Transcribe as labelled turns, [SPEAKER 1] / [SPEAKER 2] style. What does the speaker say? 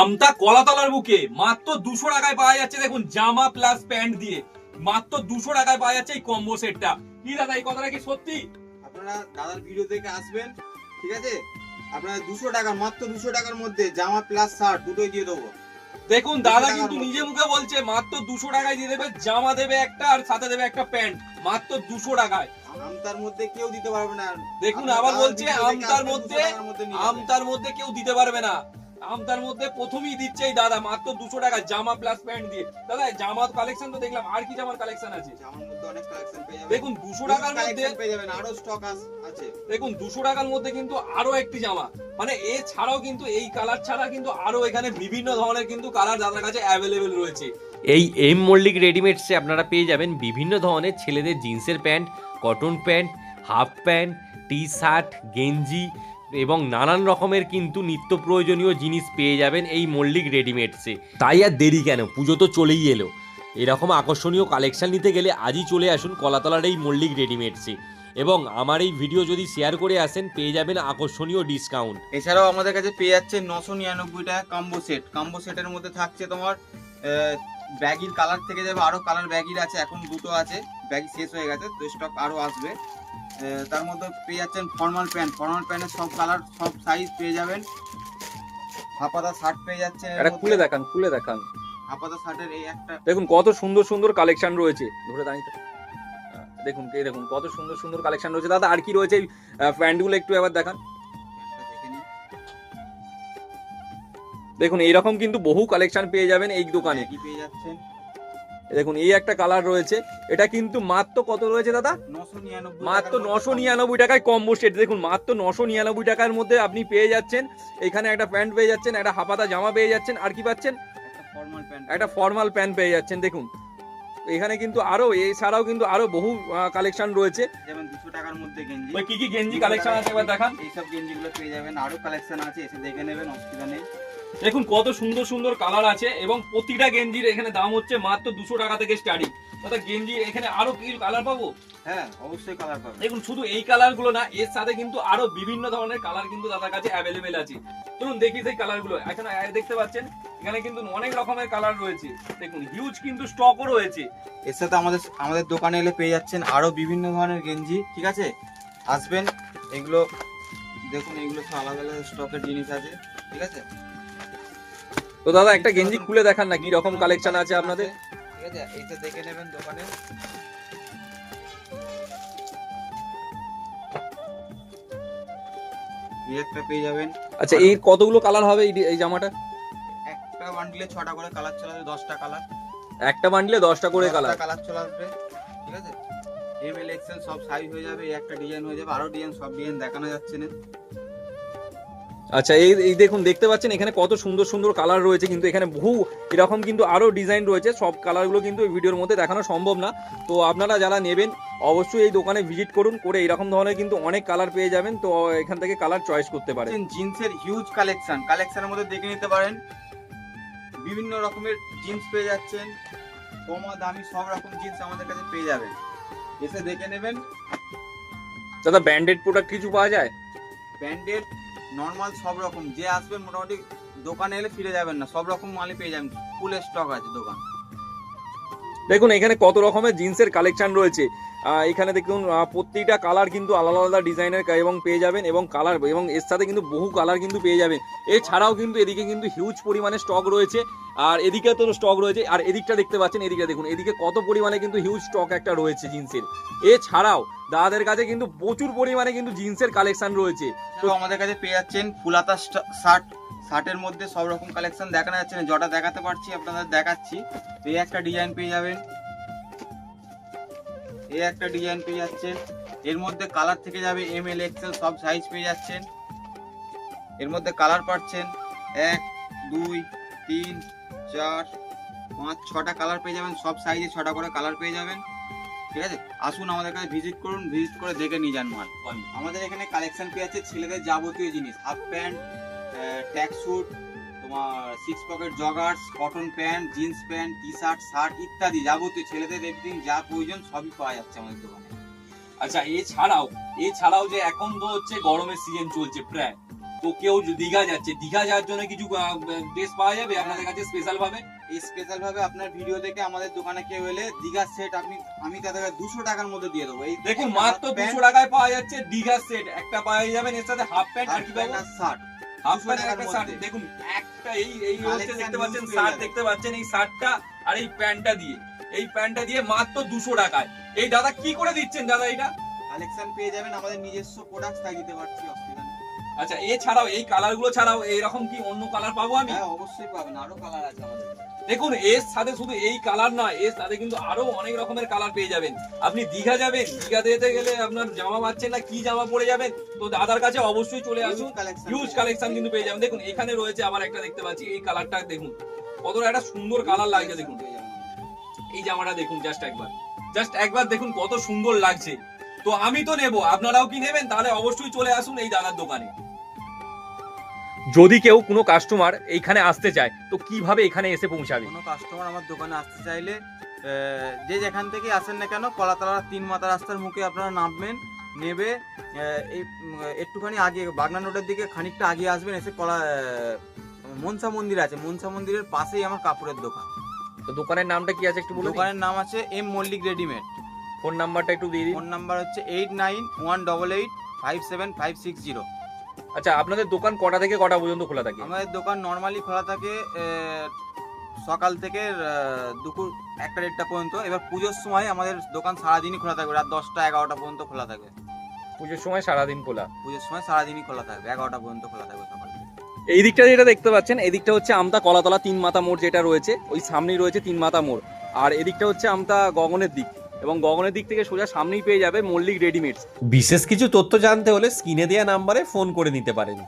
[SPEAKER 1] আমতা কলাতলার বুকে মাত্র দুশো টাকায় পাওয়া যাচ্ছে দেখুন জামা প্লাস প্যান্ট দিয়ে। মাত্র দুশো টাকায় পাওয়া যাচ্ছে এই কম্বো সেটটা কি দাদা এই কথাটা কি সত্যি?
[SPEAKER 2] আপনারা দাদার ভিডিও থেকে আসবেন ঠিক আছে? আপনারা দুশো টাকা মাত্র দুশো টাকার মধ্যে জামা প্লাস শার্ট দুটোই দিয়ে দেবো।
[SPEAKER 1] দেখুন দাদা কিন্তু নিজে মুখে বলছে মাত্র দুশো টাকায় দিয়ে দেবে জামা দেবে একটা আর সাথে দেবে একটা প্যান্ট মাত্র দুশো টাকায়।
[SPEAKER 2] আমতার মধ্যে কেউ দিতে পারবে না।
[SPEAKER 1] দেখুন আবার বলছে
[SPEAKER 2] দেখে
[SPEAKER 1] আমতার মধ্যে
[SPEAKER 2] 200 টাকার মধ্যে নিয়ে যাবেন।
[SPEAKER 1] আমতার মধ্যে কেউ দিতে পারবে না। আমতার মধ্যে প্রথমেই দিচ্ছে এই দাদা মাত্র দুশো টাকা জামা প্লাস প্যান্ট দিয়ে। দাদা জামার কালেকশন তো দেখলাম আর কি জামার কালেকশন আছে?
[SPEAKER 2] জামার মধ্যে অনেক কালেকশন পেয়ে যাবেন।
[SPEAKER 1] দেখুন দুশো টাকার মধ্যে
[SPEAKER 2] কালেকশন পেয়ে যাবেন আরও স্টক আছে।
[SPEAKER 1] দেখুন দুশো টাকার মধ্যে কিন্তু আরও একটি জামা। মানে এছাড়াও কিন্তু এই কালার ছাড়া কিন্তু আরও এখানে বিভিন্ন ধরনের কিন্তু কালার দাদার কাছে অ্যাভেলেবেল রয়েছে।
[SPEAKER 3] এই এম মল্লিক রেডিমেডসে আপনারা পেয়ে যাবেন বিভিন্ন ধরনের ছেলেদের জিন্সের pant cotton pant half pant T shirt গেঞ্জি এবং নানান রকমের কিন্তু নিত্য প্রয়োজনীয় জিনিস পেয়ে যাবেন এই মল্লিক রেডিমেডসে। তাই আর দেরি কেন? পুজো তো চলেই এলো। এরকম আকর্ষণীয় কালেকশন নিতে গেলে আজই চলে আসুন কলাতলার এই মল্লিক রেডিমেডসে। এবং আমার এই ভিডিও যদি শেয়ার করে আসেন পেয়ে যাবেন আকর্ষণীয় ডিসকাউন্ট
[SPEAKER 2] এছাড়াও আমাদের কাছে পেয়ে যাচ্ছে নশো নিরানব্বই টাকা কাম্বো সেট কাম্বো সেটের মধ্যে থাকছে তোমার ব্যাগির কালার থেকে যাবে। আরও কালার ব্যাগির আছে এখন দুটো আছে। ব্যাগি শেষ হয়ে গেছে তো স্টক আরও আসবে। তার মধ্যে পেয়ে যাচ্ছেন ফর্মাল প্যান্ট ফর্মাল প্যান্টের সব কালার সব সাইজ পেয়ে যাবেন। হাফাদা শার্ট পেয়ে যাচ্ছে
[SPEAKER 1] এটা খুলে দেখান খুলে দেখান।
[SPEAKER 2] হাফাদা শার্টের এই একটা
[SPEAKER 1] দেখুন কত সুন্দর সুন্দর কালেকশন রয়েছে। ধরে দাঁড়িয়ে। দেখুন এই দেখুন কত সুন্দর সুন্দর কালেকশন রয়েছে। দাদা আর কি রয়েছে এই প্যান্টগুলো একটু এবার দেখান। দেখুন এইরকম কিন্তু বহু কালেকশন পেয়ে যাবেন এই দোকানে।
[SPEAKER 2] ব্যাগি পেয়ে যাচ্ছেন।
[SPEAKER 1] দেখুন এই একটা কালার রয়েছে। এটা কিন্তু মাত্র কত রয়েছে দাদা? মাত্র নশো নিরানব্বই টাকায় কম্বো সেট দেখুন মাত্র নশো নিরানব্বই টাকার মধ্যে আপনি পেয়ে যাচ্ছেন। এখানে একটা প্যান্ট পেয়ে যাচ্ছেন একটা হাফাতা জামা পেয়ে যাচ্ছেন। আর কি পাচ্ছেন?
[SPEAKER 2] একটা ফর্মাল প্যান্ট
[SPEAKER 1] পেয়ে যাচ্ছেন দেখুন। এখানে কিন্তু আরও এছাড়াও কিন্তু আরও বহু কালেকশন রয়েছে।
[SPEAKER 2] যেমন দুশো টাকার মধ্যে গেঞ্জি।
[SPEAKER 1] ওই কি কি গেঞ্জি কালেকশন আছে এবার দেখান।
[SPEAKER 2] গেঞ্জিগুলো পেয়ে যাবেন। আরও কালেকশন আছে এসে দেখে নেবেন অসুবিধা নেই।
[SPEAKER 1] দেখুন কত সুন্দর সুন্দর কালার আছে এবং প্রতিটা গেঞ্জির এখানে দাম হচ্ছে মাত্র দুশো টাকা থেকে স্টার্টিং অর্থাৎ গেঞ্জি এখানে আরও কি কালার পাবো?
[SPEAKER 2] হ্যাঁ অবশ্যই কালার পাবেন
[SPEAKER 1] দেখুন শুধু এই কালারগুলো না এর সাথে কিন্তু আরও বিভিন্ন ধরনের কালার কিন্তু দাদার কাছে অ্যাভেলেবেল আছে। চলুন দেখি সেই কালারগুলো। এখানে দেখতে পাচ্ছেন এখানে কিন্তু অনেক রকমের কালার রয়েছে। দেখুন হিউজ কিন্তু স্টকও রয়েছে।
[SPEAKER 2] এর সাথে আমাদের আমাদের দোকানে এলে পেয়ে যাচ্ছেন আরও বিভিন্ন ধরনের গেঞ্জি ঠিক আছে? আসবেন এগুলো দেখুন এগুলো সব আলাদা আলাদা স্টকের জিনিস আছে ঠিক আছে?
[SPEAKER 1] তো দাদা একটা গেঞ্জি খুলে দেখান না কি রকম কালেকশন আছে আপনাদের?
[SPEAKER 2] ঠিক আছে এইটা দেখে নেবেন দোকানে। একটা পেয়ে যাবেন।
[SPEAKER 1] আচ্ছা এই কতগুলো কালার হবে এই- জামাটা?
[SPEAKER 2] একটা বান্ডিলে ছটা করে কালার চলে আসবে দশটা কালার
[SPEAKER 1] একটা বান্ডিলে দশটা করে কালার
[SPEAKER 2] কালার চলে আসবে ঠিক আছে? এম এল এক্সেল সব সাইজ হয়ে যাবে এই একটা ডিজাইন হয়ে যাবে আরও ডিজাইন সব ডিজাইন দেখানো যাচ্ছে না।
[SPEAKER 1] আচ্ছা এই এই দেখুন দেখতে পাচ্ছেন এখানে কত সুন্দর সুন্দর কালার রয়েছে কিন্তু এখানে বহু এরকম কিন্তু আরও ডিজাইন রয়েছে। সব কালারগুলো কিন্তু এই ভিডিওর মধ্যে দেখানো সম্ভব না। তো আপনারা যারা নেবেন অবশ্যই এই দোকানে ভিজিট করুন করে এরকম ধরনের কিন্তু অনেক কালার পেয়ে যাবেন। তো এখান থেকে কালার চয়েস করতে পারেন।
[SPEAKER 2] জিন্সের হিউজ কালেকশন কালেকশনের মধ্যে দেখে নিতে পারেন বিভিন্ন রকমের জিন্স পেয়ে যাচ্ছেন কমা দামি সব রকম জিন্স আমাদের কাছে পেয়ে যাবেন। এসে দেখে নেবেন।
[SPEAKER 1] দাদা ব্র্যান্ডেড প্রোডাক্ট কিছু পাওয়া যায়?
[SPEAKER 2] ব্র্যান্ডেড নর্মাল সব রকম। যে আসবেন মোটামুটি দোকানে এলে ফিরে যাবেন না। সব রকম মালই পেয়ে যাবেন। ফুল স্টক আছে দোকান।
[SPEAKER 1] দেখুন, এখানে কত রকমের জিন্সের কালেকশন রয়েছে। এখানে দেখুন প্রত্যেকটা কালার কিন্তু আলাদা আলাদা ডিজাইনের এবং পেয়ে যাবেন এবং কালার এবং এর সাথে কিন্তু বহু কালার কিন্তু পেয়ে যাবেন। এছাড়াও কিন্তু এদিকে কিন্তু হিউজ পরিমাণে স্টক রয়েছে, আর এদিকে তো স্টক রয়েছে, আর এদিকটা দেখতে পাচ্ছেন, এদিকে দেখুন, এদিকে কত পরিমাণে কিন্তু হিউজ স্টক একটা রয়েছে জিন্সের। এছাড়াও দাদাদের কাছে কিন্তু প্রচুর পরিমাণে কিন্তু জিন্সের কালেকশন রয়েছে।
[SPEAKER 2] তো আমাদের কাছে পেয়ে যাচ্ছেন ফুলাতা শার্ট। শার্টের মধ্যে সব রকম কালেকশন দেখানো যাচ্ছে না জটা দেখাতে পারছি, আপনাদের দেখাচ্ছি। এই একটা ডিজাইন পেয়ে যাবেন। এই একটা ডিজাইন পেয়ে যাচ্ছেন। এর মধ্যে কালার থেকে যাবে এম এল এক্সেল সব সাইজ পেয়ে যাচ্ছেন। এর মধ্যে কালার পাচ্ছেন এক, দুই, তিন, চার, পাঁচ, ছটা কালার পেয়ে যাবেন। সব সাইজে ছটা করে কালার পেয়ে যাবেন। ঠিক আছে? আসুন আমাদের কাছে ভিজিট করুন ভিজিট করে দেখে নিয়ে যান মাল। আমাদের এখানে কালেকশন পেয়ে আছে ছেলেদের যাবতীয় জিনিস। হাফ প্যান্ট ট্যাক স্যুট তোমার six pocket joggers cotton pant jeans pant T shirt shirt ইত্যাদি যাবতীয় ছেলেদের এভরিথিং যা প্রয়োজন সবই পাওয়া যাচ্ছে আমাদের দোকানে।
[SPEAKER 1] আচ্ছা এছাড়াও এছাড়াও যে এখন তো হচ্ছে গরমের সিজন চলছে প্রায় তো কেউ দীঘা যাচ্ছে দীঘা যাওয়ার জন্য কিছু ড্রেস পাওয়া যাবে? আপনাদের কাছে স্পেশাল ভাবে?
[SPEAKER 2] এই স্পেশাল ভাবে আপনার ভিডিও দেখে আমাদের দোকানে কেউ এলে দীঘার সেট আপনি আমি তাদেরকে দুশো টাকার মধ্যে দিয়ে দেবো। এই
[SPEAKER 1] দেখুন মাত্র দুশো টাকায় পাওয়া যাচ্ছে দীঘার সেট একটা পাওয়া যাবেন এর সাথে হাফ প্যান্ট আর কি
[SPEAKER 2] শার্ট
[SPEAKER 1] হাফ
[SPEAKER 2] 200
[SPEAKER 1] প্যান্ট
[SPEAKER 2] টাকার
[SPEAKER 1] একটা শার্ট দেখুন একটা এই এই হচ্ছে দেখতে পাচ্ছেন শার্ট দেখতে পাচ্ছেন এই শার্টটা আর এই প্যান্টটা দিয়ে। এই প্যান্টটা দিয়ে মাত্র দুশো টাকায়। এই দাদা কি করে দিচ্ছেন দাদা এটা?
[SPEAKER 2] কালেকশন পেয়ে যাবেন আমাদের নিজস্ব প্রোডাক্ট তাই দিতে পারছি
[SPEAKER 1] আচ্ছা এছাড়াও এই কালারগুলো ছাড়াও এইরকম কি অন্য কালার পাবো আমি?
[SPEAKER 2] হ্যাঁ অবশ্যই পাবেন আরও কালার আছে আমাদের।
[SPEAKER 1] দেখুন এর সাথে শুধু এই কালার নয় এর সাথে কিন্তু আরও অনেক রকমের কালার পেয়ে যাবেন। আপনি দীঘা যাবেন দীঘা যেতে গেলে আপনার জামা পাচ্ছেন না কি জামা পরে যাবেন তো দাদার কাছে অবশ্যই চলে আসুন। হিউজ কালেকশন কিন্তু পেয়ে যাবেন। দেখুন এখানে রয়েছে আবার একটা দেখতে পাচ্ছি এই কালারটা দেখুন। কতটা একটা সুন্দর কালার লাগছে দেখুন। এই জামাটা দেখুন জাস্ট একবার। জাস্ট একবার দেখুন কত সুন্দর লাগছে। তো আমি তো নেব আপনারাও কি নেবেন তাহলে অবশ্যই চলে আসুন এই দাদার দোকানে। যদি কেউ কোনো কাস্টমার এইখানে আসতে চায় তো কীভাবে এখানে এসে পৌঁছাবে?
[SPEAKER 2] কোনো কাস্টমার আমার দোকানে আসতে চাইলে যে যেখান থেকে আসেন না কেন কলাতলা তিন মাথা রাস্তার মুখে আপনারা নামবেন নেবে এই একটুখানি আগে বাগনান রোডের দিকে খানিকটা আগে আসবেন এসে কলা মনসা মন্দির আছে মনসা মন্দিরের পাশেই আমার কাপড়ের দোকান।
[SPEAKER 1] তো দোকানের নামটা কি আছে একটু বলে দিন।
[SPEAKER 2] দোকানের নাম আছে এম মল্লিক রেডিমেড।
[SPEAKER 1] ফোন নাম্বারটা একটু দিয়ে দিন।
[SPEAKER 2] ফোন নাম্বার হচ্ছে eight nine one double eight five seven five six zero.
[SPEAKER 1] আচ্ছা আপনাদের দোকান কটা থেকে কটা পর্যন্ত খোলা থাকে?
[SPEAKER 2] আমাদের দোকান নর্মালি খোলা থাকে সকাল থেকে দুপুর একটা দেড়টা পর্যন্ত। এবার পুজোর সময় আমাদের দোকান সারাদিনই খোলা থাকবে রাত দশটা এগারোটা পর্যন্ত খোলা থাকবে
[SPEAKER 1] পুজোর সময় সারাদিন খোলা?
[SPEAKER 2] পুজোর সময় সারাদিনই খোলা থাকবে এগারোটা পর্যন্ত খোলা থাকবে সকাল
[SPEAKER 1] এই দিকটা যেটা দেখতে পাচ্ছেন এদিকটা হচ্ছে আমতা কলাতলা তিন মাথা মোড় যেটা রয়েছে ওই সামনেই রয়েছে তিন মাথা মোড়। আর এদিকটা হচ্ছে আমতা গগনের দিক। এবং গগনের দিক থেকে সোজা সামনেই পেয়ে যাবে মল্লিক রেডিমেডস।
[SPEAKER 3] বিশেষ কিছু তথ্য জানতে হলে স্ক্রিনে দেওয়া নাম্বারে ফোন করে নিতে পারেন।